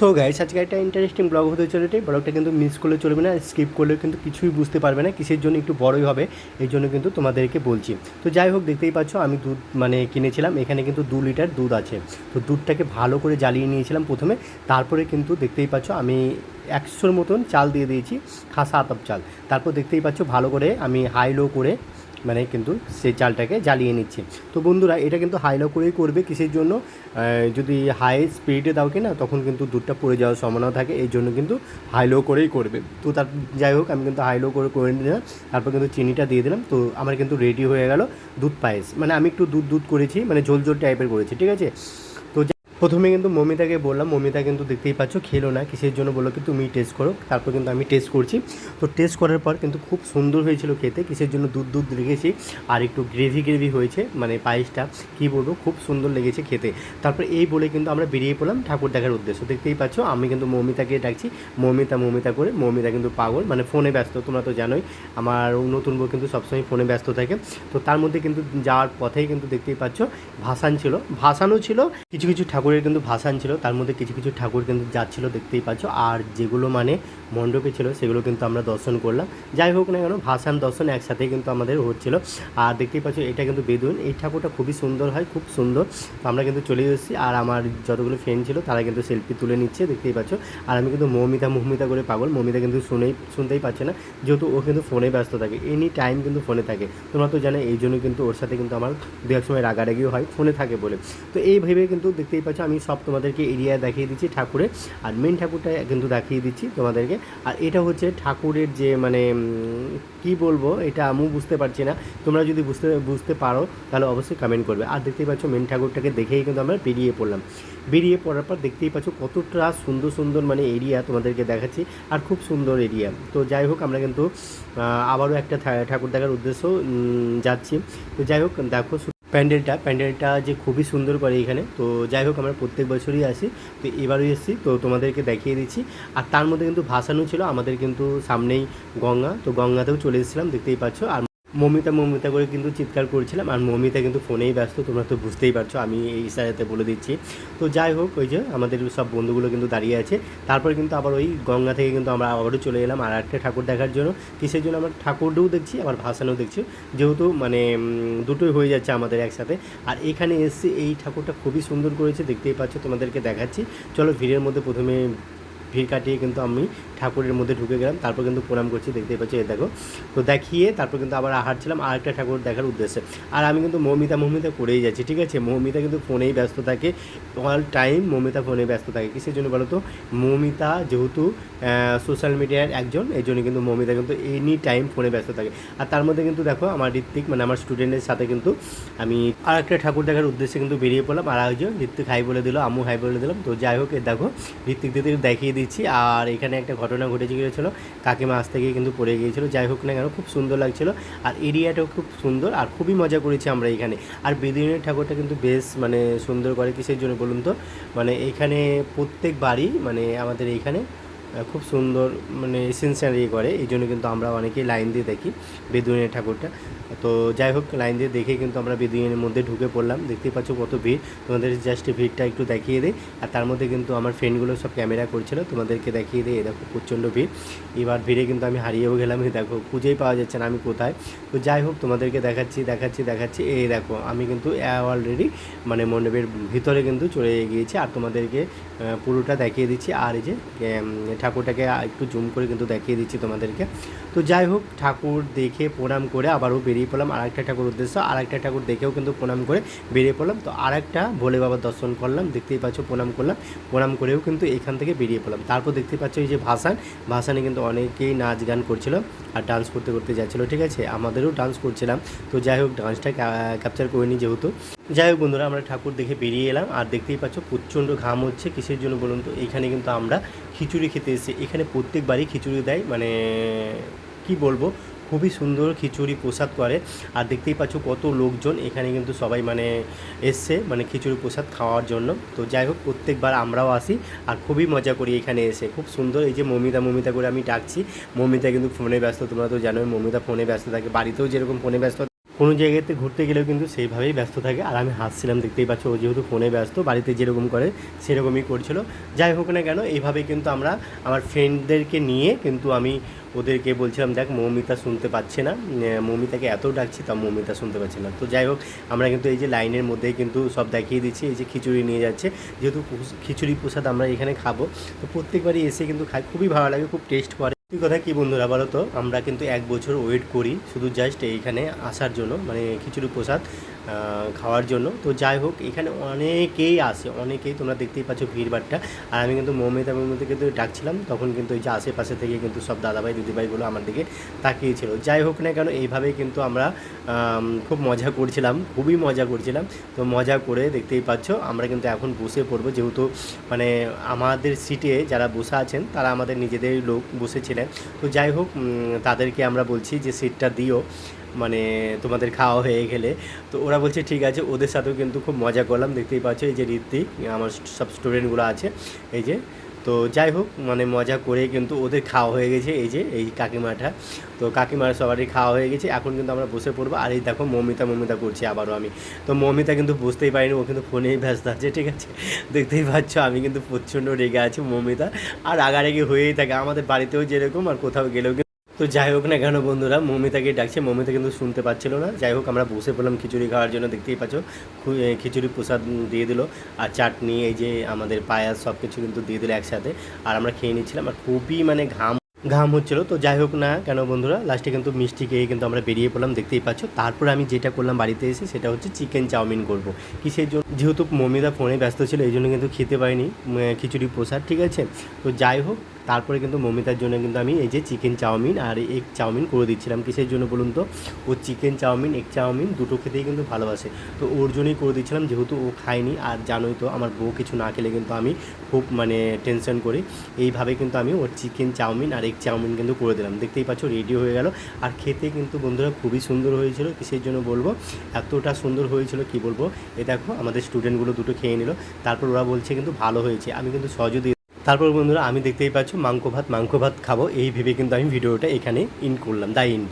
So guys আজকে একটা interesting blog হতে চলেছে। ব্লগটা কিন্তু মিস করলে চলবে না স্কিপ করলে কিন্তু কিছুই বুঝতে পারবে না, কিসের জন্য একটু বড়ই হবে এই জন্য কিন্তু তোমাদেরকে বলছি। তো যাই হোক, দেখতেই পাচ্ছ, আমি দুধ মানে কিনেছিলাম, এখানে কিন্তু দু লিটার দুধ আছে। তো দুধটাকে ভালো করে জ্বালিয়ে নিয়েছিলাম প্রথমে, তারপরে কিন্তু দেখতেই পাচ্ছ, আমি একশোর মতন চাল দিয়ে দিয়েছি, খাসা আতপ চাল। তারপর দেখতেই পাচ্ছ, ভালো করে আমি হাই লো করে মানে কিন্তু সেই চালটাকে জ্বালিয়ে নিচ্ছে। তো বন্ধুরা, এটা কিন্তু হাই লো করেই করবে কিসের জন্য? যদি হাই স্পিডে দাও কি না তখন কিন্তু দুধটা পড়ে যাওয়ার সম্ভাবনা থাকে, এই জন্য কিন্তু হাই লো করেই করবে। তো তার, যাই হোক, আমি কিন্তু হাই লো করে করে নিলাম। তারপর কিন্তু চিনিটা দিয়ে দিলাম। তো আমার কিন্তু রেডি হয়ে গেল দুধ পায়েস। মানে আমি একটু দুধ দুধ করেছি মানে ঝোল ঝোল টাইপের করেছি, ঠিক আছে? প্রথমে কিন্তু মমিতাকে বললাম, মমিতা কিন্তু দেখতেই পাচ্ছ খেলো না, কিসের জন্য বলল কি তুমি টেস্ট করো। তারপর কিন্তু আমি টেস্ট করছি। তো টেস্ট করার পর কিন্তু খুব সুন্দর হয়েছিল খেতে, কিসের জন্য দুধ দুধ রেখেছি। আর একটু গ্রেভি গ্রেভি হয়েছে মানে পায়েসটা, কী বলব, খুব সুন্দর লেগেছে খেতে। তারপর এই বলে কিন্তু আমরা বেরিয়ে পড়লাম ঠাকুর দেখার উদ্দেশ্য। দেখতেই পাচ্ছ, আমি কিন্তু মমিতাকে ডাকছি, মমিতা মমিতা করে, মমিতা কিন্তু পাগল মানে ফোনে ব্যস্ত, তোমরা তো জানোই, আমার নতুন বউ কিন্তু সবসময় ফোনে ব্যস্ত থাকে। তো তার মধ্যে কিন্তু যাওয়ার পথেই কিন্তু দেখতেই পাচ্ছ, ভাসান ছিল। ভাসানও ছিল, কিছু কিছু ঠাকুরের কিন্তু ভাসান ছিল, তার মধ্যে কিছু কিছু ঠাকুর কিন্তু যাচ্ছিল, দেখতেই পাচ্ছ। আর যেগুলো মানে মণ্ডপে ছিল, সেগুলো কিন্তু আমরা দর্শন করলাম। যাই হোক না কেন, ভাসান দর্শন একসাথেই কিন্তু আমাদের হচ্ছিল। আর দেখতেই পাচ্ছ, এটা কিন্তু বেদুন। এই ঠাকুরটা খুবই সুন্দর হয়, খুব সুন্দর। তো আমরা কিন্তু চলে এসেছি, আর আমার যতগুলো ফ্রেন্ড ছিল, তারা কিন্তু সেলফি তুলে নিচ্ছে, দেখতেই পাচ্ছ। আর আমি কিন্তু মৌমিতা মৌমিতা করে পাগল। মৌমিতা কিন্তু শুনেই, শুনতেই পাচ্ছে না, যেহেতু ও কিন্তু ফোনে ব্যস্ত থাকে। এনি টাইম কিন্তু ফোনে থাকে। তোমরা তো জানো, এই জন্য কিন্তু ওর সাথে কিন্তু আমার দু এক সময় রাগারাগিও হয়, ফোনে থাকে বলে। তো এই ভেবে কিন্তু দেখতেই পাচ্ছ, আমি সব তোমাদেরকে এরিয়া দেখিয়ে দিচ্ছি ঠাকুরের আর মেন ঠাকুরটা কিন্তু দেখিয়ে দিচ্ছি তোমাদেরকে। আর এটা হচ্ছে ঠাকুরের যে মানে কি বলব, এটা আমিও বুঝতে পারছি না। তোমরা যদি বুঝতে বুঝতে পারো, তাহলে অবশ্যই কমেন্ট করবে। আর দেখতেই পাচ্ছ মেন ঠাকুরটাকে দেখেই কিন্তু আমরা বেরিয়ে পড়লাম। বেরিয়ে পড়ার পর দেখতেই পাচ্ছ, কতটা সুন্দর সুন্দর মানে এরিয়া তোমাদেরকে দেখাচ্ছি, আর খুব সুন্দর এরিয়া তো যাই হোক, আমরা কিন্তু আবারও একটা ঠাকুর দেখার উদ্দেশ্য যাচ্ছি। তো যাই হোক, দেখো প্যান্ডেলটা প্যান্ডেলটা যে খুবই সুন্দর করে এখানে। তো যাই হোক, আমরা প্রত্যেক বছরই আসি। তো এবারও এসেছি, তো তোমাদেরকে দেখিয়ে দিচ্ছি। আর তার মধ্যে কিন্তু ভাসানো ছিল, আমাদের কিন্তু সামনেই গঙ্গা। তো গঙ্গাতেও চলে এসেছিলাম, দেখতেই পাচ্ছ। আর মমিতা মমিতা করে কিন্তু চিৎকার করছিলাম আর মমিতা কিন্তু ফোনেই ব্যস্ত, তোমরা তো বুঝতেই পারছ, আমি এই ইশারাতে বলে দিচ্ছি। তো যাই হোক, ওই যে আমাদের সব বন্ধুগুলো কিন্তু দাঁড়িয়ে আছে। তারপর কিন্তু আবার ওই গঙ্গা থেকে কিন্তু আমরা আবারও চলে এলাম আর একটা ঠাকুর দেখার জন্য। কিসের জন্য আমরা ঠাকুরটাও দেখছি, আবার ভাসানও দেখছি। যেহেতু মানে দুটোই হয়ে যাচ্ছে আমাদের একসাথে। আর এখানে এসে এই ঠাকুরটা খুবই সুন্দর করেছে, দেখতেই পাচ্ছ, তোমাদেরকে দেখাচ্ছি। চলো ভিড়ের মধ্যে প্রথমে ভিড় কাটিয়ে কিন্তু আমি ঠাকুরের মধ্যে ঢুকে গেলাম, তারপর কিন্তু প্রণাম করছি, দেখতেই পাচ্ছি এ দেখো। তো দেখিয়ে তারপর কিন্তু আবার হাঁটছিলাম আর একটা ঠাকুর দেখার উদ্দেশ্যে। আর আমি কিন্তু মৌমিতা মৌমিতা করেই যাচ্ছি, ঠিক আছে? মৌমিতা কিন্তু ফোনেই ব্যস্ত থাকে অল টাইম মৌমিতা ফোনে ব্যস্ত থাকে। কিসের জন্য বলো তো? মৌমিতা যেহেতু সোশ্যাল মিডিয়ার একজন, এই জন্য কিন্তু মৌমিতা কিন্তু এনি টাইম ফোনে ব্যস্ত থাকে। আর তার মধ্যে কিন্তু দেখো, আমার ঋত্বিক মানে আমার স্টুডেন্টের সাথে কিন্তু আমি আর একটা ঠাকুর দেখার উদ্দেশ্যে কিন্তু বেরিয়ে পড়লাম, আর একজন ঋত্বিক হাই বলে দিল আমু হাই বলে দিলাম। তো যাই হোক দেখো, ঋত্বিক দিদি দেখিয়ে দিচ্ছি, আর এখানে একটা ঘটনা ঘটেছে গিয়েছিল কাকিমা আসতে গিয়ে কিন্তু পড়ে গিয়েছিল। যাই হোক না কেন, খুব সুন্দর লাগছিল। আর এরিয়াটাও খুব সুন্দর আর খুবই মজা করেছি আমরা এখানে। আর বেদিনের ঠাকুরটা কিন্তু বেশ মানে সুন্দর করে কিসের জন্য বলুন তো? মানে এখানে প্রত্যেক বাড়ি মানে আমাদের এইখানে খুব সুন্দর মানে এসেন্সিয়াল ইয়ে করে। এই জন্য কিন্তু আমরা অনেকেই লাইন দিয়ে দেখি বেদুইনের ঠাকুরটা। তো যাই হোক লাইন দিয়ে দেখে কিন্তু আমরা বেদুইনের মধ্যে ঢুকে পড়লাম। দেখতেই পাচ্ছ কত ভিড়। তোমাদের জাস্ট ভিড়টা একটু দেখিয়ে দিই। আর তার মধ্যে কিন্তু আমার ফ্রেন্ডগুলো সব ক্যামেরা করছিল। তোমাদেরকে দেখিয়ে দিই দেখো প্রচণ্ড ভিড়। এবার ভিড়ে কিন্তু আমি হারিয়েও গেলাম। এই দেখো, খুঁজেই পাওয়া যাচ্ছে না আমি কোথায়। তো যাই হোক, তোমাদেরকে দেখাচ্ছি দেখাচ্ছি দেখাচ্ছি। এই দেখো, আমি কিন্তু অলরেডি মানে মণ্ডপের ভিতরে কিন্তু চলে গিয়েছি। আর তোমাদেরকে পুরোটা দেখিয়ে দিচ্ছি। আর এই যে ঠাকুরটাকে একটু জুম করে কিন্তু দেখিয়ে দিচ্ছি তোমাদেরকে। তো যাই হোক, ঠাকুর দেখে প্রণাম করে আবারও বেরিয়ে পড়লাম। আর একটা ঠাকুর উদ্দেশ্য আর একটা ঠাকুর দেখেও কিন্তু প্রণাম করে বেরিয়ে পড়লাম। তো আর একটা ভোলে বাবার দর্শন করলাম, দেখতেই পাচ্ছ প্রণাম করলাম। প্রণাম করেও কিন্তু এখান থেকে বেরিয়ে পড়লাম। তারপর দেখতে পাচ্ছ এই যে ভাসান, ভাসানে কিন্তু অনেকেই নাচ গান করছিল আর ডান্স করতে করতে যাচ্ছিল, ঠিক আছে? আমাদেরও ডান্স করছিলাম। তো যাই হোক ডান্সটা ক্যাপচার করিনি যেহেতু। যাই হোক বন্ধুরা, আমরা ঠাকুর দেখে বেরিয়ে এলাম। আর দেখতেই পাচ্ছ, প্রচণ্ড ঘাম হচ্ছে। কিসের জন্য বলুন তো? এখানে কিন্তু আমরা খিচুড়ি খেতে এসেছি। এখানে প্রত্যেকবারই খিচুড়ি দেয়। মানে কি বলব? খুবই সুন্দর খিচুড়ি প্রসাদ করে। আর দেখতেই পাচ্ছ, কত লোকজন এখানে কিন্তু সবাই মানে এসছে মানে খিচুড়ি প্রসাদ খাওয়ার জন্য। তো যাই হোক, প্রত্যেকবার আমরাও আসি আর খুবই মজা করি এখানে এসে। খুব সুন্দর এই যে মমিতা মমিতা করে আমি ডাকছি। মমিতা কিন্তু ফোনে ব্যস্ত, তোমরা তো জানোই, মমিতা ফোনে ব্যস্ত থাকে। বাড়িতেও যেরকম ফোনে ব্যস্ত কোনো জায়গাতে ঘুরতে গেলেও কিন্তু সেইভাবেই ব্যস্ত থাকে। আর আমি হাসছিলাম, দেখতেই পাচ্ছ ও যেহেতু ফোনে ব্যস্ত, বাড়িতে যেরকম করে সেরকমই করছিল। যাই হোক না কেন, এইভাবে কিন্তু আমরা আমার ফ্রেন্ডদেরকে নিয়ে কিন্তু আমি ওদেরকে বলছিলাম, দেখ, মৌমিতা শুনতে পাচ্ছে না। মৌমিতাকে এত ডাকছি তা মৌমিতা শুনতে পাচ্ছে না। তো যাই হোক, আমরা কিন্তু এই যে লাইনের মধ্যেই কিন্তু সব দেখিয়ে দিচ্ছি, এই যে খিচুড়ি নিয়ে যাচ্ছে। যেহেতু খিচুড়ি প্রসাদ আমরা এখানে খাব, তো প্রত্যেকবারই এসে কিন্তু খাই, খুবই ভালো লাগে, খুব টেস্ট করে। কথা কি বন্ধুরা বলো তো আমরা কিন্তু এক বছর ওয়েট করি, শুধু জাস্ট এইখানে আসার জন্য মানে খিচুড়ি প্রসাদ। খাওয়ার জন্য। তো যাই হোক, এখানে অনেকেই আসে, অনেকেই তোমরা দেখতেই পাচ্ছ ভিড়ভাড়টা। আর আমি কিন্তু মৌমিতা মৌমিতা কিন্তু ডাকছিলাম, তখন কিন্তু এই যে আশেপাশে থেকে কিন্তু সব দাদাভাই, দিদিভাইগুলো আমার দিকে তাকিয়েছিল। যাই হোক না কেন, এইভাবেই কিন্তু আমরা খুব মজা করছিলাম, খুবই মজা করছিলাম। তো মজা করে দেখতেই পাচ্ছ, আমরা কিন্তু এখন বসে পড়ব। যেহেতু মানে আমাদের সিটে যারা বসে আছেন, তারা আমাদের নিজেদের লোক বসেছিলেন। তো যাই হোক তাদেরকে আমরা বলছি যে সিটটা দিও। মানে তোমাদের খাওয়া হয়ে গেলে। তো ওরা বলছে, ঠিক আছে, ওদের সাথেও কিন্তু খুব মজা করলাম। দেখতেই পাচ্ছ এই যে ঋত্বিক, আমার সব স্টুডেন্টগুলো আছে, এই যে। তো যাই হোক মানে মজা করে কিন্তু ওদের খাওয়া হয়ে গেছে, এই যে, এই কাকিমাটা। তো কাকিমার সবারই খাওয়া হয়ে গেছে, এখন কিন্তু আমরা বসে পড়ব। আর এই দেখো, মমিতা মমিতা করছি আবারও আমি। তো মমিতা কিন্তু বুঝতেই পারিনি, ও কিন্তু ফোনেই ব্যস্ত আছে, ঠিক আছে? দেখতেই পাচ্ছ, আমি কিন্তু প্রচণ্ড রেগে আছি মমিতা। আর রাগারাগি হয়েই থাকে, আমাদের বাড়িতেও যেরকম, আর কোথাও গেলেও তো যাই হোক না কেন বন্ধুরা, মমিতাকে ডাকছে। মমিতা কিন্তু শুনতে পাচ্ছিল না। যাই হোক, আমরা বসে পড়লাম খিচুড়ি খাওয়ার জন্য। দেখতেই পাচ্ছ খিচুড়ি প্রসাদ দিয়ে দিল। আর চাটনি, এই যে আমাদের পায়াস সব কিছু কিন্তু দিয়ে দিল একসাথে। আর আমরা খেয়ে নিচ্ছিলাম, আর খুবই মানে ঘাম ঘাম হচ্ছিল। তো যাই হোক না কেন বন্ধুরা লাস্টে কিন্তু মিষ্টি খেয়ে কিন্তু আমরা বেরিয়ে পড়লাম, দেখতেই পাচ্ছ। তারপর আমি যেটা করলাম বাড়িতে এসে, সেটা হচ্ছে চিকেন চাউমিন করব। কিসের জন্য? যেহেতু মমিদা ফোনে ব্যস্ত ছিল, এই জন্য কিন্তু খেতে পারিনি খিচুড়ি প্রসাদ, ঠিক আছে? তো যাই হোক তারপরে কিন্তু মমিতার জন্য কিন্তু আমি এই যে চিকেন চাউমিন আর এগ চাউমিন করে দিচ্ছিলাম। কিসের জন্য বলুন তো? ও chicken chow mein, egg chow mein দুটো খেতেই কিন্তু ভালোবাসে। তো ওর জন্যই করে দিচ্ছিলাম, যেহেতু ও খায়নি। আর জানোই তো, আমার বউ কিছু না খেলে কিন্তু আমি খুব মানে টেনশন করি। এইভাবে কিন্তু আমি ওর চিকেন চাউমিন আর এগ চাউমিন কিন্তু করে দিলাম। দেখতেই পাচ্ছ রেডি হয়ে গেল। আর খেতে কিন্তু বন্ধুরা খুবই সুন্দর হয়েছিল। কিসের জন্য বলব? এতটা সুন্দর হয়েছিল, কি বলব? এ দেখো, আমাদের স্টুডেন্টগুলো দুটো খেয়ে নিল। তারপর ওরা বলছে কিন্তু ভালো হয়েছে। আমি কিন্তু সহজে দিয়ে তারপর বন্ধুরা, আমি দেখতেই পাচ্ছি মাংস ভাত মাংস ভাত খাব। এই ভেবে কিন্তু আমি ভিডিওটা এখানে ইন করলাম। দ্য ইন্ড